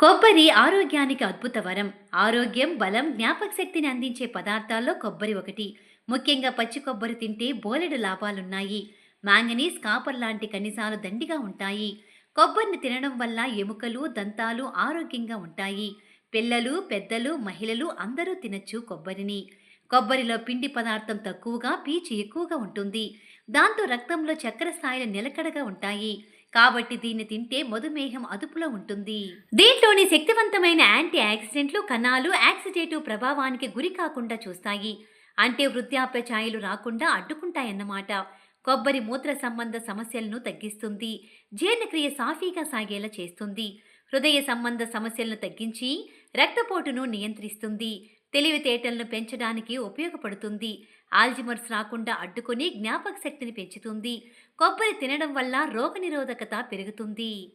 కొబ్బరి ఆరోగ్యానికి అద్భుత వరం. ఆరోగ్యం బలం జ్ఞాపక శక్తిని అందించే పదార్థాల్లో కొబ్బరి ఒకటి. ముఖ్యంగా పచ్చి కొబ్బరి తింటే బోలెడు లాభాలున్నాయి. మ్యాంగనీస్ కాపర్ లాంటి ఖనిజాలు దండిగా ఉంటాయి. కొబ్బరిని తినడం వల్ల ఎముకలు దంతాలు ఆరోగ్యంగా ఉంటాయి. పిల్లలు పెద్దలు మహిళలు అందరూ తినచ్చు కొబ్బరిని. కొబ్బరిలో పిండి పదార్థం తక్కువగా పీచు ఎక్కువగా ఉంటుంది. దాంతో రక్తంలో చక్కెర స్థాయిలు నిలకడగా ఉంటాయి. కాబట్టి దీన్ని తింటే మధుమేహం అదుపులో ఉంటుంది. దీంట్లోని శక్తివంతమైన యాంటీ ఆక్సిడెంట్లు కణాలు యాక్సిడేటివ్ ప్రభావానికి గురి కాకుండా చూస్తాయి. అంటే వృద్ధాప్య ఛాయలు రాకుండా అడ్డుకుంటాయన్నమాట. కొబ్బరి మూత్ర సంబంధ సమస్యలను తగ్గిస్తుంది. జీర్ణక్రియ సాఫీగా సాగేలా చేస్తుంది. హృదయ సంబంధ సమస్యలను తగ్గించి రక్తపోటును నియంత్రిస్తుంది. తెలివితేటలను పెంచడానికి ఉపయోగపడుతుంది. ఆల్జిమర్స్ రాకుండా అడ్డుకుని జ్ఞాపక శక్తిని పెంచుతుంది. కొబ్బరి తినడం వల్ల రోగనిరోధకత పెరుగుతుంది.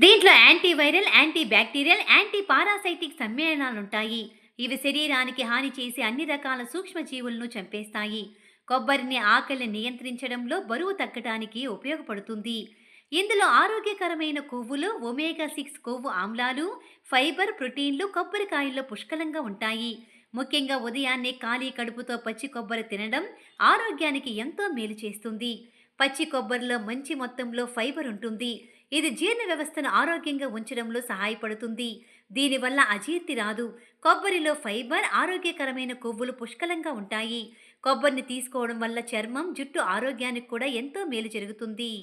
దీంట్లో antiviral anti bacterial anti parasitic సమ్మేళనాలుంటాయి. ఇవి శరీరానికి హాని చేసే అన్ని రకాల సూక్ష్మజీవులను చంపేస్తాయి. కొబ్బరిని ఆకలిని నియంత్రించడంలో బరువు తగ్గడానికి ఉపయోగపడుతుంది. ఇందులో ఆరోగ్యకరమైన కొవ్వులు ఒమేగా సిక్స్ కొవ్వు ఆమ్లాలు ఫైబర్ ప్రోటీన్లు కొబ్బరికాయల్లో పుష్కలంగా ఉంటాయి. ముఖ్యంగా ఉదయాన్నే ఖాళీ కడుపుతో పచ్చి కొబ్బరి తినడం ఆరోగ్యానికి ఎంతో మేలు చేస్తుంది. పచ్చి కొబ్బరిలో మంచి మొత్తంలో ఫైబర్ ఉంటుంది. ఇది జీర్ణ వ్యవస్థను ఆరోగ్యంగా ఉంచడంలో సహాయపడుతుంది. దీనివల్ల అజీర్తి రాదు. కొబ్బరిలో ఫైబర్ ఆరోగ్యకరమైన కొవ్వులు పుష్కలంగా ఉంటాయి. కొబ్బరిని తీసుకోవడం వల్ల చర్మం జుట్టు ఆరోగ్యానికి కూడా ఎంతో మేలు జరుగుతుంది.